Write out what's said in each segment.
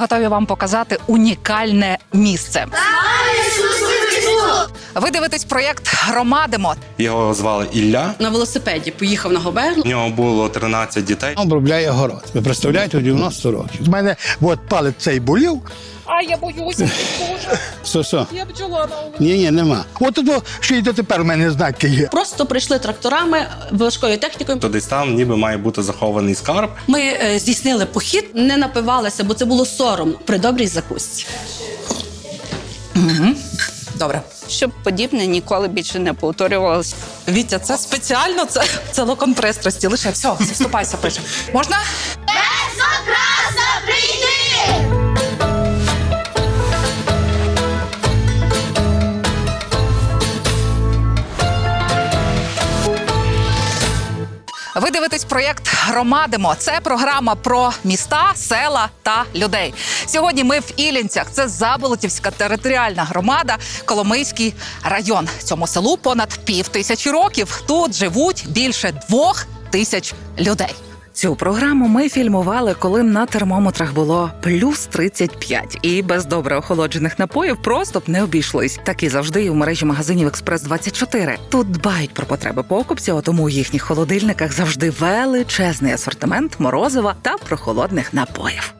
готові вам показати унікальне місце. Ви дивитесь проєкт Громадимо. Його звали Ілля. На велосипеді поїхав на Гоберлу. У нього було 13 дітей. обробляє город. Ви представляєте, у 90 років. У мене от палець цей болів. А я боюся, дуже. Все, все. Я бджола на вулиці. Ні, ні, нема. От то ще й дотепер у мене знатки є. Просто прийшли тракторами важкою технікою. То десь там ніби має бути захований скарб. Ми е, здійснили похід, не напивалися, бо це було соромно при добрій закусці. Добре. щоб подібне ніколи більше не повторювалося. Вітя, це спеціально, це, це локон пристрасті. Лише все, заступайся, пише. Можна? Ви дивитесь проєкт Громадимо. Це програма про міста, села та людей. Сьогодні ми в Ілінцях. Це Заболотівська територіальна громада, Коломийський район. Цьому селу понад пів тисячі років. Тут живуть більше двох тисяч людей. Цю програму ми фільмували, коли на термометрах було плюс 35. І без добре охолоджених напоїв просто б не обійшлись. Так і завжди і в мережі магазинів Експрес 24 Тут дбають про потреби покупця, а тому у їхніх холодильниках завжди величезний асортимент морозива та прохолодних напоїв.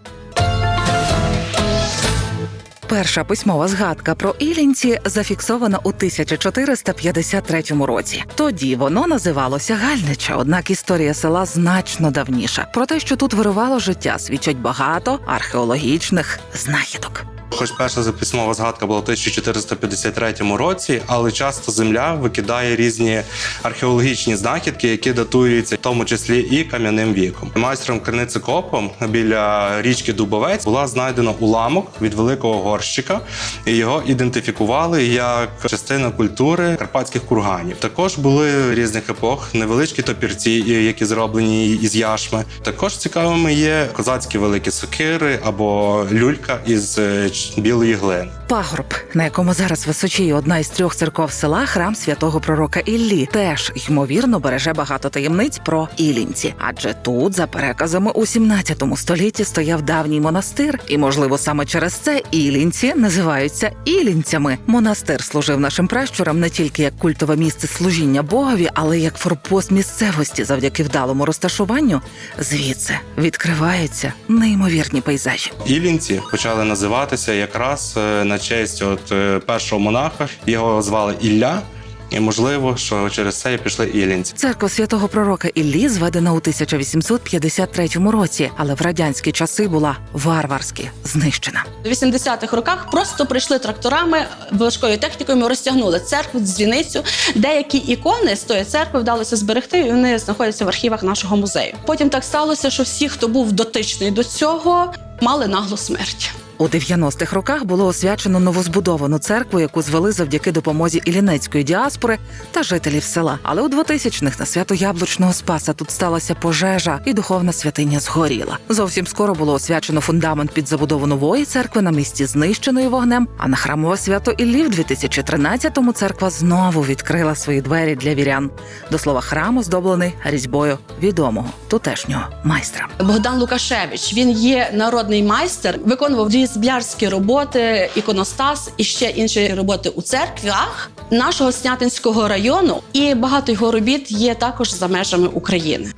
Перша письмова згадка про Ілінці зафіксована у 1453 році. Тоді воно називалося Гальнича, однак історія села значно давніша. Про те, що тут вирувало життя, свідчать багато археологічних знахідок. Хоч перша записмова згадка була в 1453 році, але часто земля викидає різні археологічні знахідки, які датуються в тому числі і кам'яним віком. Майстром криницикопом біля річки Дубовець була знайдена уламок від великого горщика, і його ідентифікували як частина культури карпатських курганів. Також були різних епох невеличкі топірці, які зроблені із яшми. Також цікавими є козацькі великі сокири або люлька із ч- білої глини. Пагорб, на якому зараз височіє одна із трьох церков села, храм святого пророка Іллі, теж ймовірно береже багато таємниць про Ілінці. Адже тут, за переказами, у 17 столітті стояв давній монастир, і можливо саме через це Ілінці називаються Ілінцями. Монастир служив нашим пращурам не тільки як культове місце служіння Богові, але й як форпост місцевості завдяки вдалому розташуванню. Звідси відкриваються неймовірні пейзажі. Ілінці почали називатися якраз е, на честь от е, першого монаха. Його звали Ілля. І можливо, що через це і пішли ілінці. Церква святого пророка Іллі зведена у 1853 році, але в радянські часи була варварськи знищена. У 80-х роках просто прийшли тракторами важкою технікою. Розтягнули церкву, дзвіницю. Деякі ікони з тої церкви вдалося зберегти, і вони знаходяться в архівах нашого музею. Потім так сталося, що всі, хто був дотичний до цього, мали наглу смерть. У 90-х роках було освячено новозбудовану церкву, яку звели завдяки допомозі ілінецької діаспори та жителів села. Але у 2000-х на свято яблучного спаса тут сталася пожежа, і духовна святиня згоріла. Зовсім скоро було освячено фундамент під забудову нової церкви на місці знищеної вогнем. А на храмове свято Іллі в 2013-му церква знову відкрила свої двері для вірян. До слова, храм оздоблений різьбою відомого тутешнього майстра. Богдан Лукашевич він є народний майстер, виконував різблярські роботи, іконостас і ще інші роботи у церквах нашого Снятинського району. І багато його робіт є також за межами України.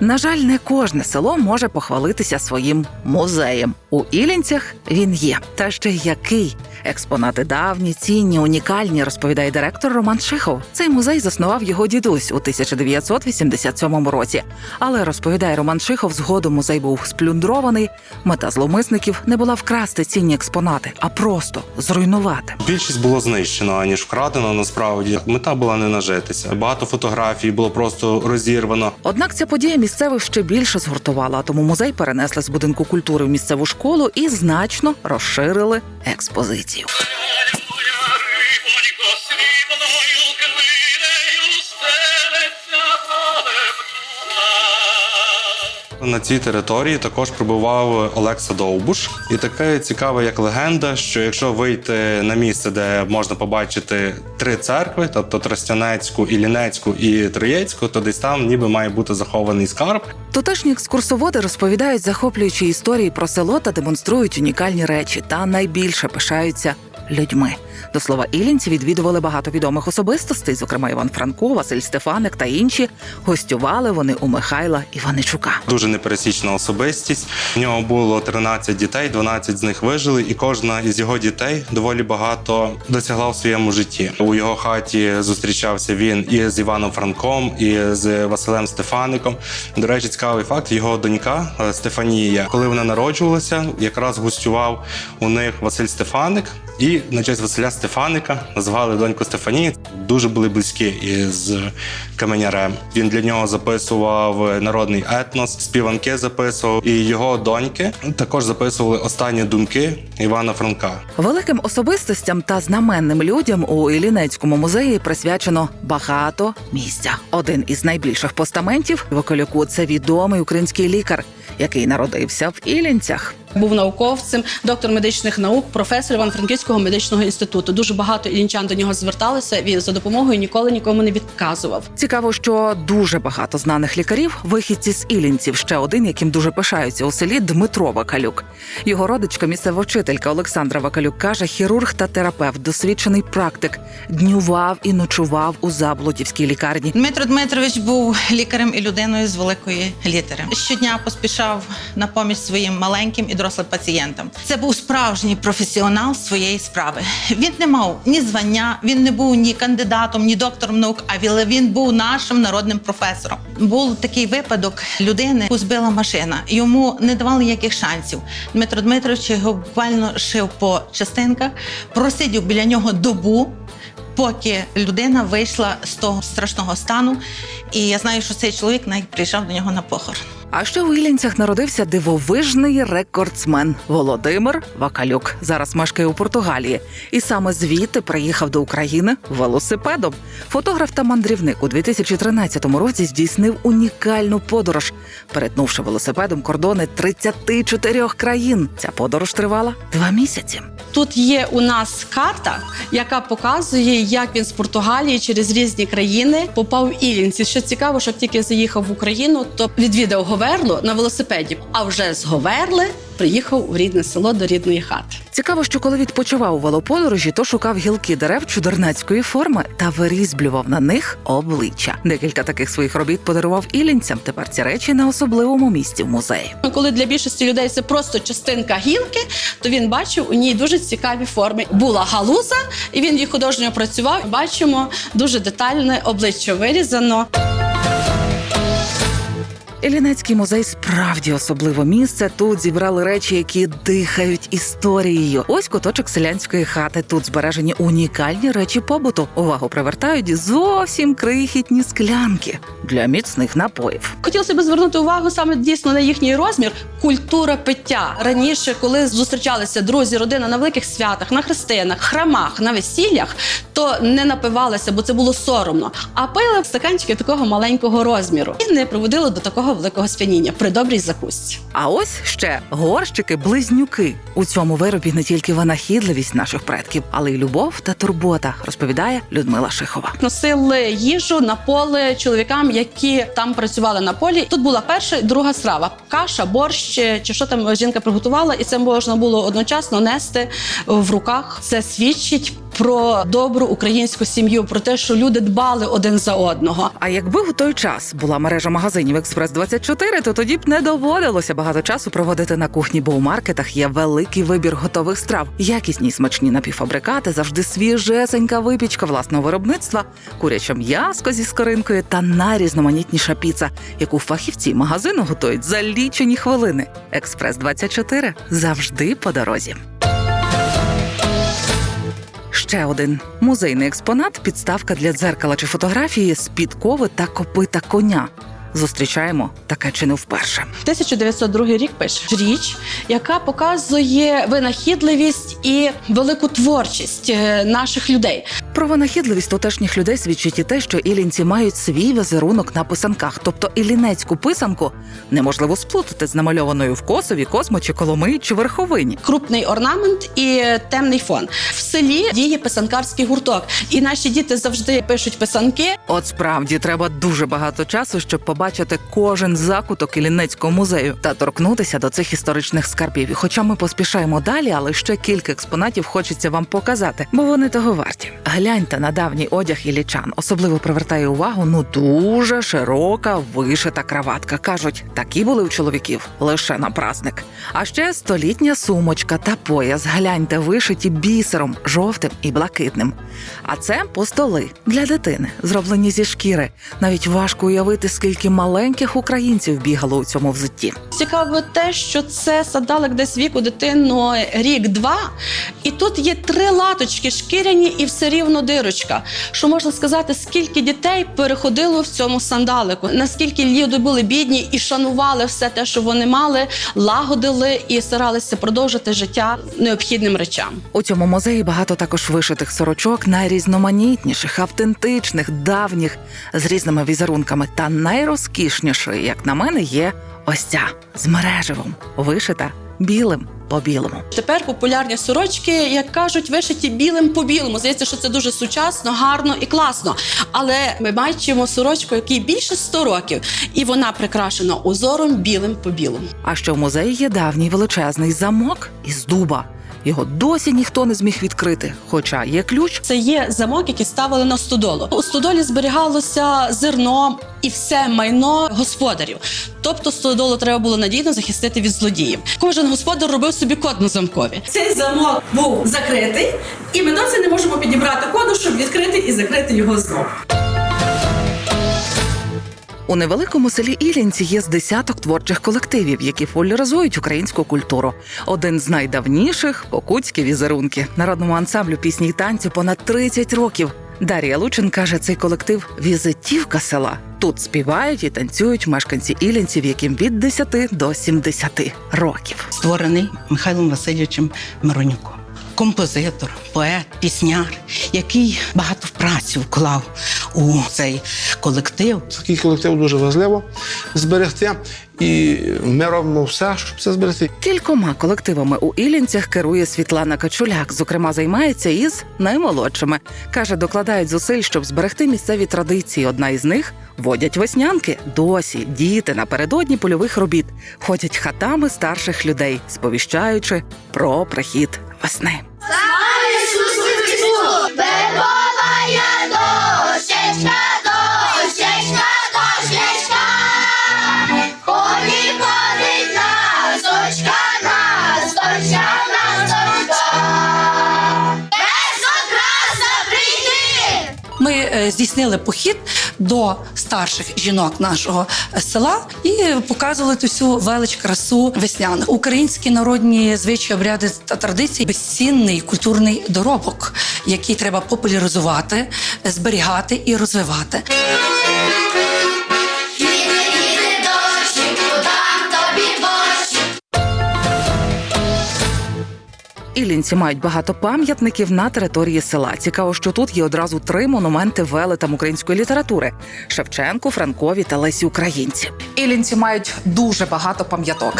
На жаль, не кожне село може похвалитися своїм музеєм. У Ілінцях він є. Та ще який експонати давні, цінні, унікальні, розповідає директор Роман Шихов. Цей музей заснував його дідусь у 1987 році. Але розповідає Роман Шихов, згодом музей був сплюндрований. Мета зловмисників не була вкрасти цінні експонати, а просто зруйнувати. Більшість було знищено, аніж вкрадено. Насправді мета була не нажитися. Багато фотографій було просто розірвано. Однак ця подія місцевих ще більше згуртувала, тому музей перенесли з будинку культури в місцеву школу і значно розширили експозицію. do. На цій території також прибував Олекса Довбуш, і таке цікаве, як легенда, що якщо вийти на місце, де можна побачити три церкви, тобто Тростянецьку, Іллінецьку і Троєцьку, то десь там ніби має бути захований скарб. Тутешні екскурсоводи розповідають захоплюючі історії про село та демонструють унікальні речі, та найбільше пишаються людьми. До слова, ілінці відвідували багато відомих особистостей, зокрема Іван Франко, Василь Стефаник та інші. Гостювали вони у Михайла Іваничука. Дуже непересічна особистість. У нього було 13 дітей, 12 з них вижили, і кожна із його дітей доволі багато досягла в своєму житті. У його хаті зустрічався він і з Іваном Франком, і з Василем Стефаником. До речі, цікавий факт: його донька е, Стефанія, коли вона народжувалася, якраз гостював у них Василь Стефаник. І на честь Василя Стефаника назвали доньку Стефанії. Дуже були близькі із каменярем. Він для нього записував народний етнос, співанки записував, і його доньки також записували останні думки Івана Франка. Великим особистостям та знаменним людям у Іллінецькому музеї присвячено багато місця. Один із найбільших постаментів в Околюку – це відомий український лікар, який народився в Іллінцях. Був науковцем, доктор медичних наук, професор Іван-Франківського медичного інституту. Дуже багато ілінчан до нього зверталися. Він за допомогою ніколи нікому не відказував. Цікаво, що дуже багато знаних лікарів вихідці з Ілінців. Ще один, яким дуже пишаються у селі Дмитро Вакалюк. Його родичка, місцева вчителька Олександра Вакалюк каже, хірург та терапевт, досвідчений практик, днював і ночував у Заблудівській лікарні. Дмитро Дмитрович був лікарем і людиною з великої літери. Щодня поспішав на поміч своїм маленьким і дорослим пацієнтам. Це був справжній професіонал своєї справи. Він не мав ні звання, він не був ні кандидатом, ні доктором наук, а він- був нашим народним професором. Був такий випадок людини, яку збила машина. Йому не давали ніяких шансів. Дмитро Дмитрович його буквально шив по частинках, просидів біля нього добу поки людина вийшла з того страшного стану. І я знаю, що цей чоловік навіть приїжджав до нього на похорон. А ще у Іллінцях народився дивовижний рекордсмен Володимир Вакалюк. Зараз мешкає у Португалії, і саме звідти приїхав до України велосипедом. Фотограф та мандрівник у 2013 році здійснив унікальну подорож, перетнувши велосипедом кордони 34 країн. Ця подорож тривала два місяці. Тут є у нас карта, яка показує, як він з Португалії через різні країни попав в Іллінці. Що цікаво, що тільки заїхав в Україну, то відвідав Говерлу на велосипеді. А вже з Говерли приїхав у рідне село до рідної хати. Цікаво, що коли відпочивав у велоподорожі, то шукав гілки дерев чудернацької форми та вирізблював на них обличчя. Декілька таких своїх робіт подарував ілінцям. Тепер ці речі на особливому місці в музеї. Коли для більшості людей це просто частинка гілки, то він бачив у ній дуже цікаві форми. Була галуза, і він її художньо працював. Бачимо дуже детальне обличчя вирізано. Іллінецький музей справді особливе місце. Тут зібрали речі, які дихають історією. Ось куточок селянської хати. Тут збережені унікальні речі побуту. Увагу привертають зовсім крихітні склянки для міцних напоїв. Хотілося б звернути увагу саме дійсно на їхній розмір. Культура пиття раніше, коли зустрічалися друзі, родина на великих святах, на хрестинах, храмах, на весіллях, то не напивалися, бо це було соромно. А пили в стаканчики такого маленького розміру і не приводило до такого великого сп'яніння при добрій закусці. А ось ще горщики-близнюки. У цьому виробі не тільки винахідливість наших предків, але й любов та турбота, розповідає Людмила Шихова. Носили їжу на поле чоловікам, які там працювали на полі. Тут була перша і друга страва: каша, борщ чи що там жінка приготувала, і це можна було одночасно нести в руках. Це свідчить про добру українську сім'ю, про те, що люди дбали один за одного. А якби у той час була мережа магазинів Експрес 24 то тоді б не доводилося багато часу проводити на кухні, бо у маркетах є великий вибір готових страв, якісні смачні напівфабрикати, завжди свіжесенька випічка власного виробництва, куряче м'яско зі скоринкою та найрізноманітніша піца, яку фахівці магазину готують за лічені хвилини. Експрес 24 завжди по дорозі. Ще один музейний експонат підставка для дзеркала чи фотографії з підкови та копита коня. Зустрічаємо таке чи не вперше. 1902 рік пише річ, яка показує винахідливість і велику творчість е, наших людей. Про винахідливість тутешніх людей свідчить і те, що ілінці мають свій візерунок на писанках, тобто ілінецьку писанку неможливо сплутати з намальованою в Косові, Космо чи Коломиї чи Верховині. крупний орнамент і темний фон. В селі діє писанкарський гурток, і наші діти завжди пишуть писанки. От справді треба дуже багато часу, щоб побачити кожен закуток Іллінецького музею та торкнутися до цих історичних скарбів. І хоча ми поспішаємо далі, але ще кілька експонатів хочеться вам показати, бо вони того варті. Гляньте на давній одяг іллічан. Особливо привертає увагу ну дуже широка вишита краватка. кажуть, такі були у чоловіків лише на праздник. А ще столітня сумочка та пояс. Гляньте, вишиті бісером, жовтим і блакитним. А це постоли для дитини, зроблені зі шкіри. Навіть важко уявити, скільки маленьких українців бігало у цьому взутті. Цікаво те, що це садалик десь віку дитину рік-два, і тут є три латочки шкіряні, і все рівно дирочка. Що можна сказати, скільки дітей переходило в цьому сандалику, наскільки люди були бідні і шанували все те, що вони мали, лагодили і старалися продовжити життя необхідним речам. У цьому музеї багато також вишитих сорочок, найрізноманітніших, автентичних, давніх, з різними візерунками. Та найрозкішнішою, як на мене, є ось ця з мереживом, вишита білим по білому. Тепер популярні сорочки, як кажуть, вишиті білим по білому. Здається, що це дуже сучасно, гарно і класно. Але ми бачимо сорочку, якій більше 100 років, і вона прикрашена узором білим по білому. А ще в музеї є давній величезний замок із дуба. Його досі ніхто не зміг відкрити, хоча є ключ. Це є замок, який ставили на стодолу. У стодолі зберігалося зерно і все майно господарів. Тобто стодолу треба було надійно захистити від злодіїв. Кожен господар робив собі код на замкові. Цей замок був закритий, і ми досі не можемо підібрати коду, щоб відкрити і закрити його знову. У невеликому селі Іллінці є з десяток творчих колективів, які популяризують українську культуру. Один з найдавніших покутські візерунки. Народному ансамблю пісні й танцю понад 30 років. Дар'я Лучин каже, цей колектив візитівка села. Тут співають і танцюють мешканці Іллінців, яким від 10 до 70 років. створений Михайлом Васильовичем Миронюком. Композитор, поет, пісняр, який багато праці вклав у цей колектив. Такий колектив дуже важливо зберегти, і ми робимо все, щоб це зберегти. Кількома колективами у Іллінцях керує Світлана Качуляк. Зокрема, займається із наймолодшими. каже, докладають зусиль, щоб зберегти місцеві традиції. Одна із них водять веснянки. Досі діти напередодні польових робіт ходять хатами старших людей, сповіщаючи про прихід весни. Бебовая дощечка, дощечка, Ми е, здійснили похід до старших жінок нашого е, села і показували ту всю велич красу веснян, Українські народні звичаї, обряди та традиції безцінний культурний доробок, який треба популяризувати, зберігати і розвивати. Іллінці мають багато пам'ятників на території села. Цікаво, що тут є одразу три монументи велетам української літератури: Шевченку, Франкові та Лесі Українці. Іллінці мають дуже багато пам'яток.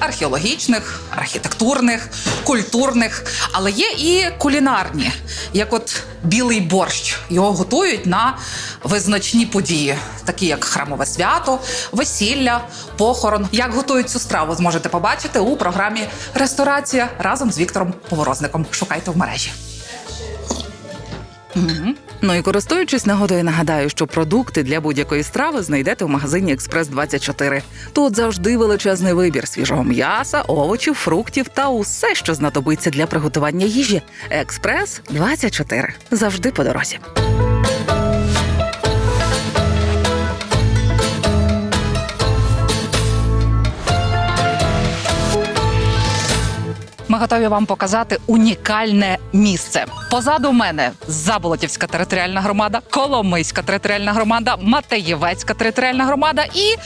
Археологічних, архітектурних, культурних, але є і кулінарні, як от білий борщ. Його готують на визначні події, такі як храмове свято, весілля, похорон. Як готують цю страву, зможете побачити у програмі Ресторація разом з Віктором Поворозником. Шукайте в мережі. Мгм. Ну і користуючись нагодою, нагадаю, що продукти для будь-якої страви знайдете в магазині Експрес 24 Тут завжди величезний вибір свіжого м'яса, овочів, фруктів та усе, що знадобиться для приготування їжі. Експрес 24 завжди по дорозі. Готові вам показати унікальне місце. Позаду мене Заболотівська територіальна громада, Коломийська територіальна громада, Матеєвецька територіальна громада і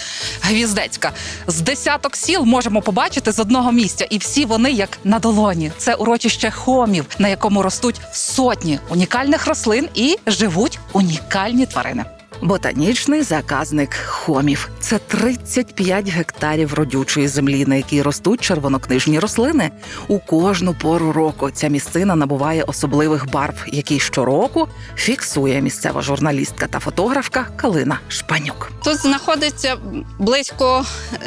Гвіздецька. З десяток сіл можемо побачити з одного місця, і всі вони як на долоні. Це урочище хомів, на якому ростуть сотні унікальних рослин і живуть унікальні тварини. Ботанічний заказник хомів це 35 гектарів родючої землі, на якій ростуть червонокнижні рослини. У кожну пору року ця місцина набуває особливих барв, які щороку фіксує місцева журналістка та фотографка Калина Шпанюк. Тут знаходиться близько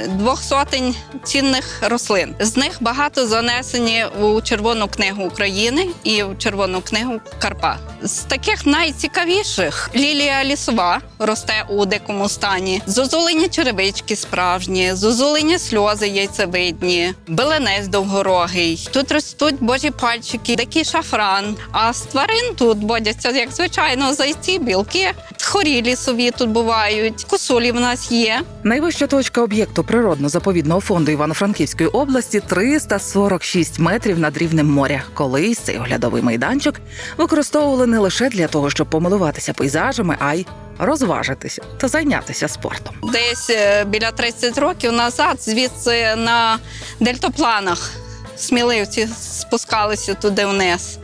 двох сотень цінних рослин. З них багато занесені у Червону книгу України і в Червону книгу Карпат. З таких найцікавіших лілія лісова росте у дикому стані, зозулені черевички справжні, зозулені сльози яйцевидні, беленець довгорогий. Тут ростуть божі пальчики, дикий шафран. А з тварин тут водяться, як звичайно, зайці, білки, хорі лісові тут бувають, косулі в нас є. Найвища точка об'єкту природно-заповідного фонду Івано-Франківської області 346 метрів над рівнем моря. Колись цей оглядовий майданчик використовували не лише для того, щоб помилуватися пейзажами, а й розважитися та зайнятися спортом. Десь е, біля 30 років назад, звідси на дельтапланах сміливці спускалися туди вниз.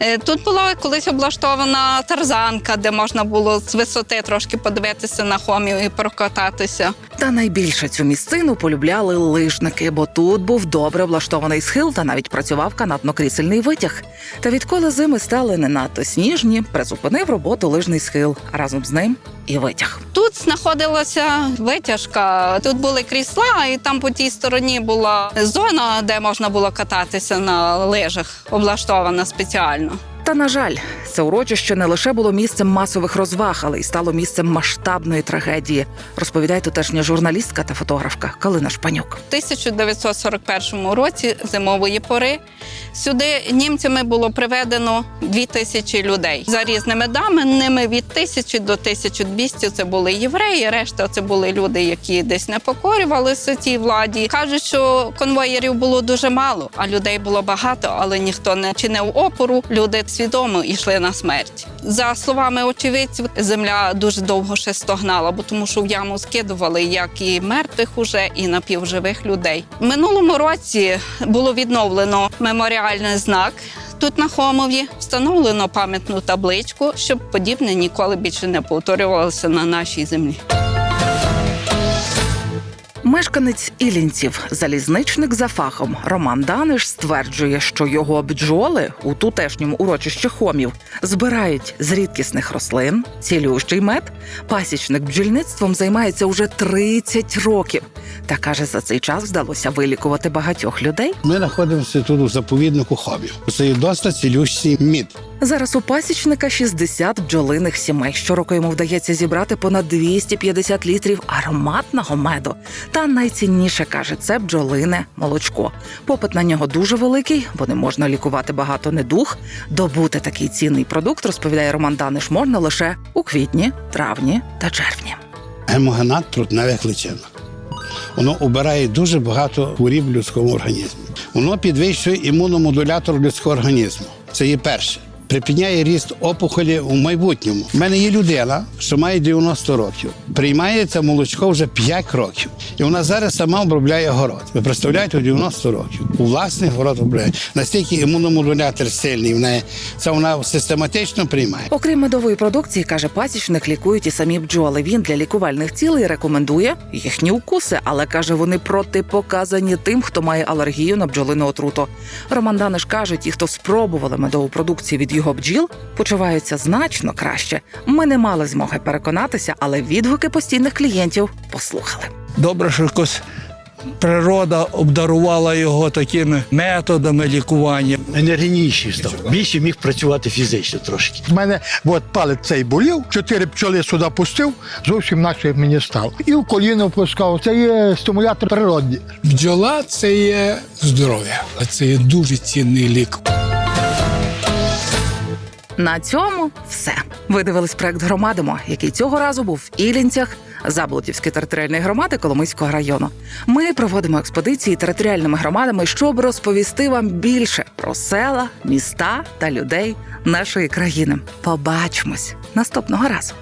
Е, Тут була колись облаштована тарзанка, де можна було з висоти трошки подивитися на хомів і прокататися. Та найбільше цю місцину полюбляли лижники, бо тут був добре облаштований схил та навіть працював канатно-крісельний витяг. Та відколи зими стали не надто сніжні, призупинив роботу лижний схил, разом з ним і витяг. Тут знаходилася витяжка, тут були крісла, і там по тій стороні була зона, де можна було кататися на лижах, облаштована спеціально. Та на жаль, це урочище не лише було місцем масових розваг, але й стало місцем масштабної трагедії. Розповідає тутешня журналістка та фотографка Калина Шпанюк. У 1941 році зимової пори сюди німцями було приведено 2 тисячі людей. За різними даними від 1000 до 1200 це були євреї. Решта це були люди, які десь не покорювалися цій владі. Кажуть, що конвоєрів було дуже мало, а людей було багато, але ніхто не чинив опору. Люди свідомо йшли на смерть. За словами очевидців, земля дуже довго ще стогнала, бо тому що в яму скидували як і мертвих уже, і напівживих людей. Минулому році було відновлено меморіальний знак. Тут на Хомові встановлено пам'ятну табличку, щоб подібне ніколи більше не повторювалося на нашій землі. Мешканець Ілінців, залізничник за фахом Роман Даниш стверджує, що його бджоли у тутешньому урочищі хомів збирають з рідкісних рослин, цілющий мед. Пасічник бджільництвом займається уже 30 років. Та каже, за цей час вдалося вилікувати багатьох людей. Ми знаходимося тут у заповіднику хобів. Це є досить цілющий мід. Зараз у пасічника 60 бджолиних сімей. Щороку йому вдається зібрати понад 250 літрів ароматного меду. Та найцінніше каже, це бджолине молочко. Попит на нього дуже великий, бо не можна лікувати багато недуг. Добути такий цінний продукт, розповідає Роман Даниш, можна лише у квітні, травні та червні. Гемогенат трутневих личинок. Воно обирає дуже багато хворіб в людському організмі. Воно підвищує імуномодулятор людського організму. Це є перше. Припиняє ріст опухолі у майбутньому. У мене є людина, що має 90 років. Приймає це молочко вже 5 років. І вона зараз сама обробляє город. Ви представляєте, у 90 років. У власний город обробляє. Настільки імуномодулятор сильний в неї. Це вона систематично приймає. Окрім медової продукції, каже пасічник, лікують і самі бджоли. Він для лікувальних цілей рекомендує їхні укуси, але каже, вони протипоказані тим, хто має алергію на бджолину отруту. Роман Даниш каже, ті, хто спробували медову продукцію від його бджіл, почуваються значно краще. Ми не мали змоги переконатися, але відгуки постійних клієнтів послухали. Добре, що якось природа обдарувала його такими методами лікування. енергійніший став. Більше міг працювати фізично трошки. У мене от палець цей болів, чотири пчоли сюди пустив, зовсім наче мені стало. І в коліно пускав. Це є стимулятор природний. Бджола це є здоров'я, це є дуже цінний лік. На цьому все. Ви дивились проект Громадимо, який цього разу був в Ілінцях, Заблутівської територіальної громади Коломийського району. Ми проводимо експедиції територіальними громадами, щоб розповісти вам більше про села, міста та людей нашої країни. Побачимось наступного разу.